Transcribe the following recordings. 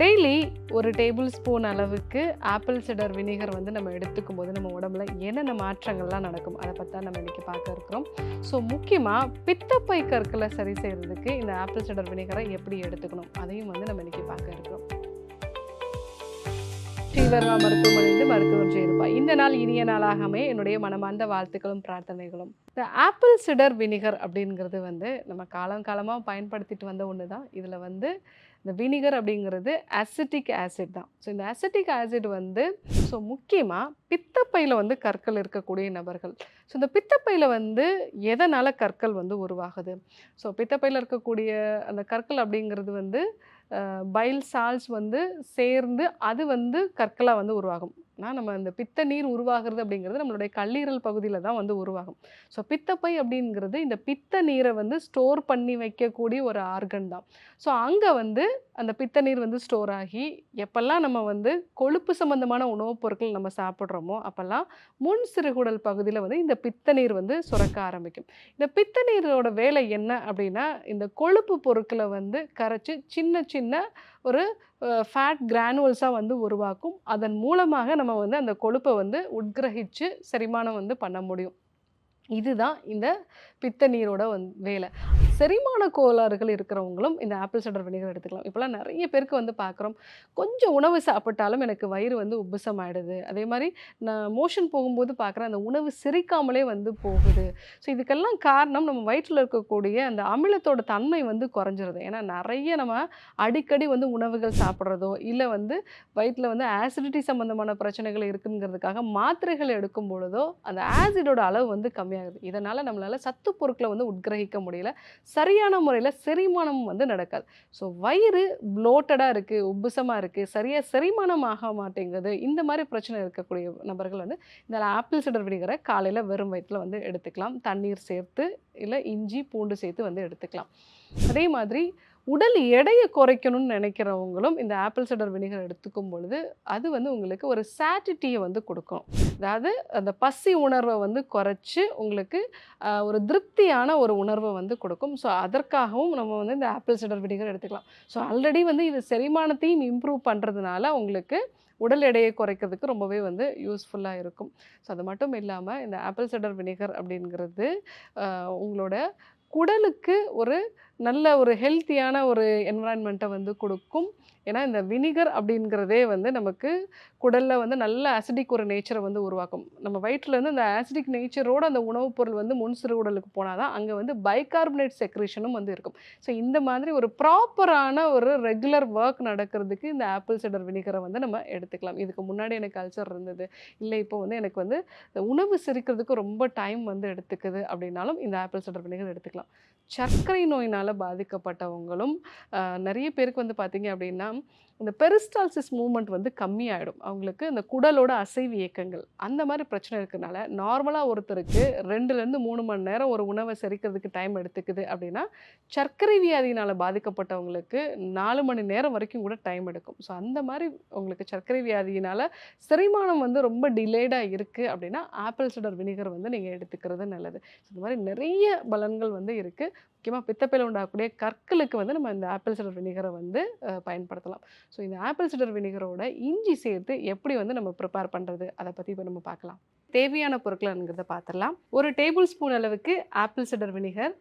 Daily ஒரு table spoon அளவுக்கு apple cider vinegar வந்து நம்ம எடுத்துக்கும் போது நம்ம உடம்புல என்னென்ன மாற்றங்கள்லாம் நடக்கும்? அதை பற்றி தான் நம்ம இன்றைக்கி பார்க்க இருக்கிறோம். ஸோ முக்கியமாக பித்தப்பை கற்களை சரி செய்கிறதுக்கு இந்த ஆப்பிள் சிடர் வினிகரை எப்படி எடுத்துக்கணும்? அதையும் வந்து நம்ம இன்றைக்கி பார்க்க இருக்கிறோம். ஸ்ரீவர்மா மருத்துவமனையிலிருந்து மருத்துவர் ஜெயிருப்பா இந்த நாள் இனிய நாளாகவே என்னுடைய மனமார்ந்த வாழ்த்துக்களும் பிரார்த்தனைகளும். இந்த ஆப்பிள் சிடர் வினிகர் அப்படிங்கிறது வந்து நம்ம காலம் காலமாக பயன்படுத்திட்டு வந்த ஒன்று தான் இதில் வந்து இந்த வினிகர் அப்படிங்கிறது அசிட்டிக் ஆசிட் தான். ஸோ இந்த அசிட்டிக் ஆசிட் வந்து ஸோ முக்கியமாக பித்தப்பையில் வந்து கற்கள் இருக்கக்கூடிய நபர்கள். ஸோ இந்த பித்தப்பையில் வந்து எதனால் கற்கள் வந்து உருவாகுது? ஸோ பித்தப்பையில் இருக்கக்கூடிய அந்த கற்கள் அப்படிங்கிறது வந்து பைல் சால்ஸ் வந்து சேர்ந்து அது வந்து கற்களாக வந்து உருவாகும். ஆனால் நம்ம இந்த பித்த நீர் உருவாகிறது அப்படிங்கிறது நம்மளுடைய கல்லீரல் பகுதியில் தான் வந்து உருவாகும். ஸோ பித்தப்பை அப்படிங்கிறது இந்த பித்த நீரை வந்து ஸ்டோர் பண்ணி வைக்கக்கூடிய ஒரு ஆர்கன் தான். ஸோ அங்கே வந்து அந்த பித்த நீர் வந்து ஸ்டோர் ஆகி எப்பெல்லாம் நம்ம வந்து கொழுப்பு சம்மந்தமான உணவுப் பொருட்கள் நம்ம சாப்பிட்றோமோ அப்போல்லாம் முன் சிறுகுடல் பகுதியில் வந்து இந்த பித்த நீர் வந்து சுரக்க ஆரம்பிக்கும். இந்த பித்த நீரோட வேலை என்ன அப்படின்னா இந்த கொழுப்பு பொருட்களை வந்து கரைச்சி சின்ன சின்ன ஒரு ஃபேட் கிரானுவல்ஸாக வந்து உருவாக்கும். அதன் மூலமாக நம்ம வந்து அந்த கொழுப்பை வந்து உட்கிரகிச்சு செரிமானம் வந்து பண்ண முடியும். இதுதான் இந்த பித்த நீரோட வந் வேலை. செரிமான கோளாறுகள் இருக்கிறவங்களும் இந்த ஆப்பிள் சைடர் வினிகர் எடுத்துக்கலாம். இப்போலாம் நிறைய பேருக்கு வந்து பார்க்குறோம். கொஞ்சம் உணவு சாப்பிட்டாலும் எனக்கு வயிறு வந்து உப்புசம் ஆயிடுது அதே மாதிரி நான் மோஷன் போகும்போது பார்க்குறேன் அந்த உணவு சிரிக்காமலே வந்து போகுது. ஸோ இதுக்கெல்லாம் காரணம் நம்ம வயிற்றில் இருக்கக்கூடிய அந்த அமிலத்தோட தன்மை வந்து குறைஞ்சிருது. ஏன்னா நிறைய நம்ம அடிக்கடி வந்து உணவுகள் சாப்பிட்றதோ இல்லை வந்து வயிற்றில் வந்து ஆசிடிட்டி சம்மந்தமான பிரச்சனைகள் இருக்குங்கிறதுக்காக மாத்திரைகள் எடுக்கும் பொழுதோ அந்த ஆசிடோட அளவு வந்து கம்மியாகுது. இதனால் நம்மளால் சத்து பொருட்களை வந்து உட்கிரகிக்க முடியல. சரியான முறையில் செரிமானம் வந்து நடக்காது. ஸோ வயிறு ப்ளோட்டடாக இருக்குது உப்புசமாக இருக்குது சரியாக செரிமானம் ஆக மாட்டேங்குது. இந்த மாதிரி பிரச்சனை இருக்கக்கூடிய நபர்கள் வந்து இந்த ஆப்பிள் சிடர் விடுகிற காலையில் வெறும் வயிற்றில் வந்து எடுத்துக்கலாம். தண்ணீர் சேர்த்து இல்லை இஞ்சி பூண்டு சேர்த்து வந்து எடுத்துக்கலாம். அதே மாதிரி உடல் எடையை குறைக்கணும்னு நினைக்கிறவங்களும் இந்த ஆப்பிள் சிடர் வினிகர் எடுத்துக்கும் பொழுது அது வந்து உங்களுக்கு ஒரு சாட்டிட்டியை வந்து கொடுக்கும். அதாவது அந்த பசி உணர்வை வந்து குறைச்சி உங்களுக்கு ஒரு திருப்தியான ஒரு உணர்வை வந்து கொடுக்கும். ஸோ அதற்காகவும் நம்ம வந்து இந்த ஆப்பிள் சிடர் வினிகர் எடுத்துக்கலாம். ஸோ ஆல்ரெடி வந்து இது செரிமானத்தையும் இம்ப்ரூவ் பண்ணுறதுனால உங்களுக்கு உடல் எடையை குறைக்கிறதுக்கு ரொம்பவே வந்து யூஸ்ஃபுல்லாக இருக்கும். ஸோ அது மட்டும் இல்லாமல் இந்த ஆப்பிள் சிடர் வினிகர் அப்படிங்கிறது உங்களோட குடலுக்கு ஒரு நல்ல ஒரு ஹெல்த்தியான ஒரு என்விரான்மெண்ட்டை வந்து கொடுக்கும். ஏன்னா இந்த வினிகர் அப்படிங்கிறதே வந்து நமக்கு குடலில் வந்து நல்ல ஆசிடிக் ஒரு நேச்சரை வந்து உருவாக்கும். நம்ம வயிற்றுலேருந்து அந்த ஆசிடிக் நேச்சரோட அந்த உணவுப் பொருள் வந்து முன் சிறுகுடலுக்கு போனால் தான் அங்கே வந்து பைகார்பனேட் செக்ரேஷனும் வந்து இருக்கும். ஸோ இந்த மாதிரி ஒரு ப்ராப்பரான ஒரு ரெகுலர் ஒர்க் நடக்கிறதுக்கு இந்த ஆப்பிள் சிடர் வினிகரை வந்து நம்ம எடுத்துக்கலாம். இதுக்கு முன்னாடி எனக்கு அல்சர் இருந்தது. இல்லை இப்போ வந்து எனக்கு வந்து இந்த உணவு செரிக்கிறதுக்கு ரொம்ப டைம் வந்து எடுத்துக்குது அப்படின்னாலும் இந்த ஆப்பிள் சிடர் வினிகர் எடுத்துக்கலாம். சர்க்கரை நோயினால் பாதிக்கப்பட்டவங்களும் ஆஹ், நிறைய பேருக்கு வந்து பார்த்தீங்க அப்படின்னா இந்த பெரிஸ்டால்சிஸ் மூமெண்ட் வந்து கம்மியாயிடும். அவங்களுக்கு இந்த குடலோட அசைவு இயக்கங்கள் அந்த மாதிரி பிரச்சனை இருக்கிறனால நார்மலாக ஒருத்தருக்கு ரெண்டுலேருந்து மூணு மணி நேரம் ஒரு உணவை செரிக்கிறதுக்கு டைம் எடுத்துக்குது அப்படின்னா சர்க்கரை வியாதியினால் பாதிக்கப்பட்டவங்களுக்கு நாலு மணி நேரம் வரைக்கும் கூட டைம் எடுக்கும். ஸோ அந்த மாதிரி உங்களுக்கு சர்க்கரை வியாதியினால் செரிமானம் வந்து ரொம்ப டிலேடாக இருக்குது அப்படின்னா ஆப்பிள் சுடர் வினிகர் வந்து நீங்கள் எடுத்துக்கிறது நல்லது. இந்த மாதிரி நிறைய பலன்கள் வந்து இருக்குது முக்கியமாக பித்தப்பையில் உண்டாகக்கூடிய கற்களுக்கு வந்து நம்ம இந்த ஆப்பிள் சிடர் வினிகரை வந்து பயன்படுத்தலாம். ஸோ இந்த ஆப்பிள் சிடர் வினிகரோட இஞ்சி சேர்த்து எப்படி வந்து நம்ம ப்ரிப்பேர் பண்ணுறது அதை பற்றி இப்போ நம்ம பார்க்கலாம். தேவையான பொருட்கள்ங்கிறத பார்த்துடலாம். ஒரு டேபிள் ஸ்பூன் அளவுக்கு ஆப்பிள் சிடர் வினிகர்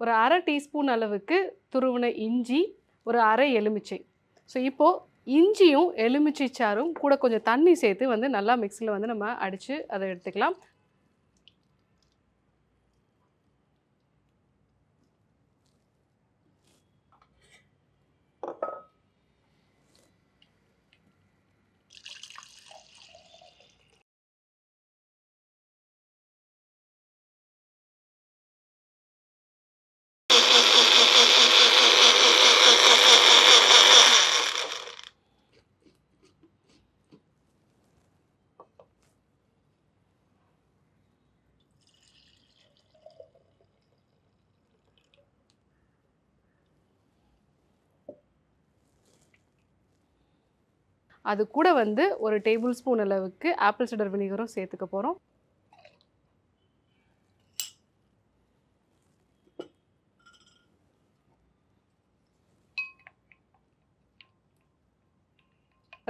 ஒரு அரை டீஸ்பூன் அளவுக்கு துருவின இஞ்சி ஒரு அரை எலுமிச்சை. ஸோ இப்போது இஞ்சியும் எலுமிச்சை சாறும் கூட கொஞ்சம் தண்ணி சேர்த்து வந்து நல்லா மிக்ஸியில் வந்து நம்ம அடித்து அதை எடுத்துக்கலாம். அது கூட வந்து ஒரு டேபிள் ஸ்பூன் அளவுக்கு ஆப்பிள் சிடர் வினிகரும் சேர்த்துக்க போகிறோம்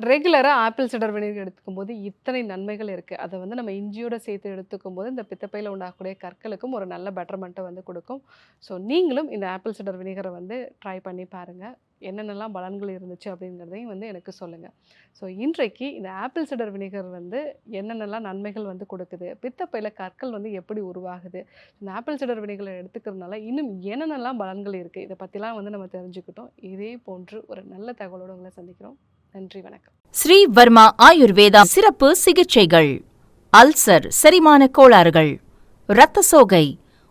ரெகுலராக ஆப்பிள் சிடர் வினிகர் எடுத்துக்கும் போது இத்தனை நன்மைகள் இருக்குது அதை வந்து நம்ம இஞ்சியோடு சேர்த்து எடுத்துக்கும் போது இந்த பித்தப்பையில் உண்டாகக்கூடிய கற்களுக்கும் ஒரு நல்ல பெட்டர்மெண்ட்டை வந்து கொடுக்கும். ஸோ நீங்களும் இந்த ஆப்பிள் சிடர் வினிகரை வந்து ட்ரை பண்ணி பாருங்கள் என்னென்னலாம் பலன்கள் இருந்துச்சு அப்படிங்கிறதையும் வந்து எனக்கு சொல்லுங்கள் ஸோ இன்றைக்கு இந்த ஆப்பிள் சிடர் வினிகர் வந்து என்னென்னலாம் நன்மைகள் வந்து கொடுக்குது பித்தப்பையில் கற்கள் வந்து எப்படி உருவாகுது இந்த ஆப்பிள் சிடர் வினிகரை எடுத்துக்கிறதுனால இன்னும் என்னென்னலாம் பலன்கள் இருக்குது இதை பற்றிலாம் வந்து நம்ம தெரிஞ்சுக்கிட்டோம். இதே போன்று ஒரு நல்ல தகவலோடு உங்களை சந்திக்கிறோம். நன்றி வணக்கம். ஸ்ரீ வர்மா ஆயுர்வேதா சிறப்பு சிகிச்சைகள் அல்சர் செரிமான கோளாறுகள் இரத்த சோகை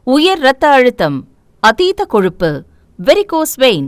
உயர் இரத்த அழுத்தம் அதீத கொழுப்பு varicose vein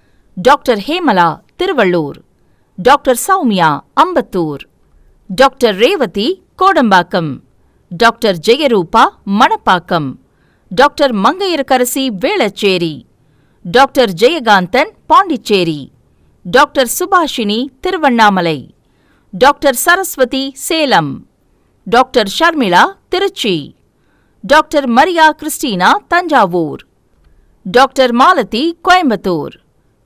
doctor Hemala Thiruvallur. Doctor Soumya Ambattur. Doctor Revathi Kodambakkam. Doctor Jayaroopa Manapakkam. Doctor Mangaiyarkarasi Velachery. Doctor Jayakanthan Pondicherry. Doctor Subhashini Tiruvannamalai. Doctor Saraswathi Salem. Doctor Sharmila Trichy. Doctor Maria Christina Thanjavur. Doctor Malathi Coimbatore.